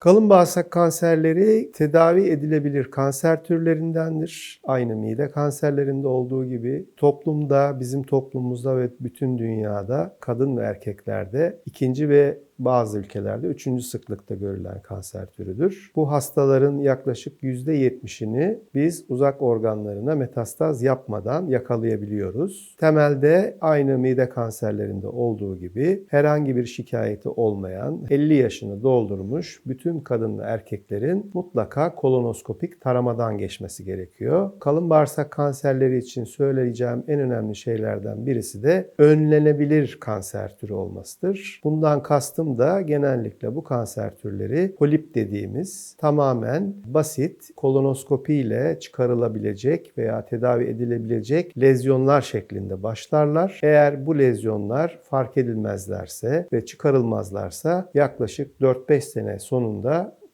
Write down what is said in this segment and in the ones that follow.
Kalın bağırsak kanserleri tedavi edilebilir kanser türlerindendir. Aynı mide kanserlerinde olduğu gibi toplumda, bizim toplumumuzda ve bütün dünyada kadın ve erkeklerde ikinci ve bazı ülkelerde üçüncü sıklıkta görülen kanser türüdür. Bu hastaların yaklaşık %70'ini biz uzak organlarına metastaz yapmadan yakalayabiliyoruz. Temelde aynı mide kanserlerinde olduğu gibi herhangi bir şikayeti olmayan 50 yaşını doldurmuş bütün kadın ve erkeklerin mutlaka kolonoskopik taramadan geçmesi gerekiyor. Kalın bağırsak kanserleri için söyleyeceğim en önemli şeylerden birisi de önlenebilir kanser türü olmasıdır. Bundan kastım da genellikle bu kanser türleri polip dediğimiz tamamen basit kolonoskopi ile çıkarılabilecek veya tedavi edilebilecek lezyonlar şeklinde başlarlar. Eğer bu lezyonlar fark edilmezlerse ve çıkarılmazlarsa yaklaşık 4-5 sene sonunda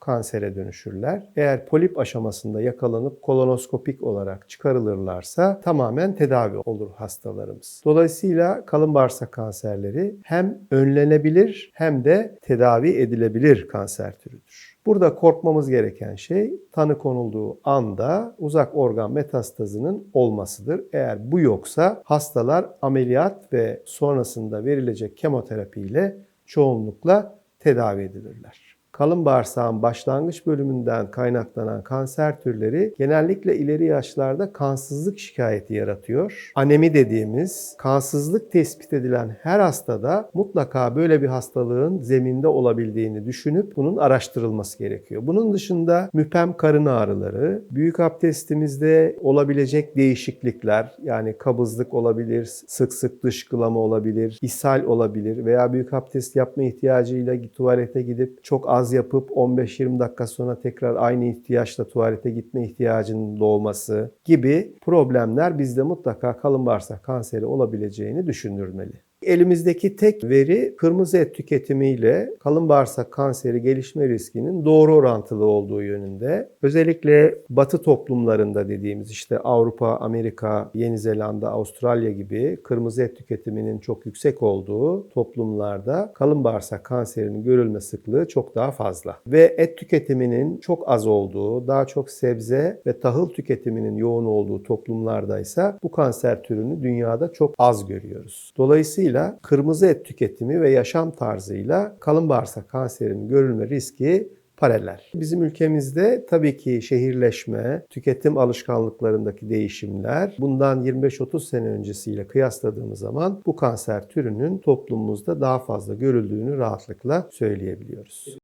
kansere dönüşürler. Eğer polip aşamasında yakalanıp kolonoskopik olarak çıkarılırlarsa tamamen tedavi olur hastalarımız. Dolayısıyla kalın bağırsak kanserleri hem önlenebilir hem de tedavi edilebilir kanser türüdür. Burada korkmamız gereken şey tanı konulduğu anda uzak organ metastazının olmasıdır. Eğer bu yoksa hastalar ameliyat ve sonrasında verilecek kemoterapi ile çoğunlukla tedavi edilirler. Kalın bağırsağın başlangıç bölümünden kaynaklanan kanser türleri genellikle ileri yaşlarda kansızlık şikayeti yaratıyor. Anemi dediğimiz kansızlık tespit edilen her hastada mutlaka böyle bir hastalığın zeminde olabildiğini düşünüp bunun araştırılması gerekiyor. Bunun dışında müpem karın ağrıları, büyük abdestimizde olabilecek değişiklikler yani kabızlık olabilir, sık sık dışkılama olabilir, ishal olabilir veya büyük abdest yapma ihtiyacıyla tuvalete gidip çok az yapıp 15-20 dakika sonra tekrar aynı ihtiyaçla tuvalete gitme ihtiyacının doğması gibi problemler bizde mutlaka kalın bağırsak kanseri olabileceğini düşündürmeli. Elimizdeki tek veri kırmızı et tüketimiyle kalın bağırsak kanseri gelişme riskinin doğru orantılı olduğu yönünde. Özellikle batı toplumlarında dediğimiz işte Avrupa, Amerika, Yeni Zelanda, Avustralya gibi kırmızı et tüketiminin çok yüksek olduğu toplumlarda kalın bağırsak kanserinin görülme sıklığı çok daha fazla. Ve et tüketiminin çok az olduğu, daha çok sebze ve tahıl tüketiminin yoğun olduğu toplumlarda ise bu kanser türünü dünyada çok az görüyoruz. Dolayısıyla kırmızı et tüketimi ve yaşam tarzıyla kalın bağırsak kanserinin görülme riski paralel. Bizim ülkemizde tabii ki şehirleşme, tüketim alışkanlıklarındaki değişimler bundan 25-30 sene öncesiyle kıyasladığımız zaman bu kanser türünün toplumumuzda daha fazla görüldüğünü rahatlıkla söyleyebiliyoruz.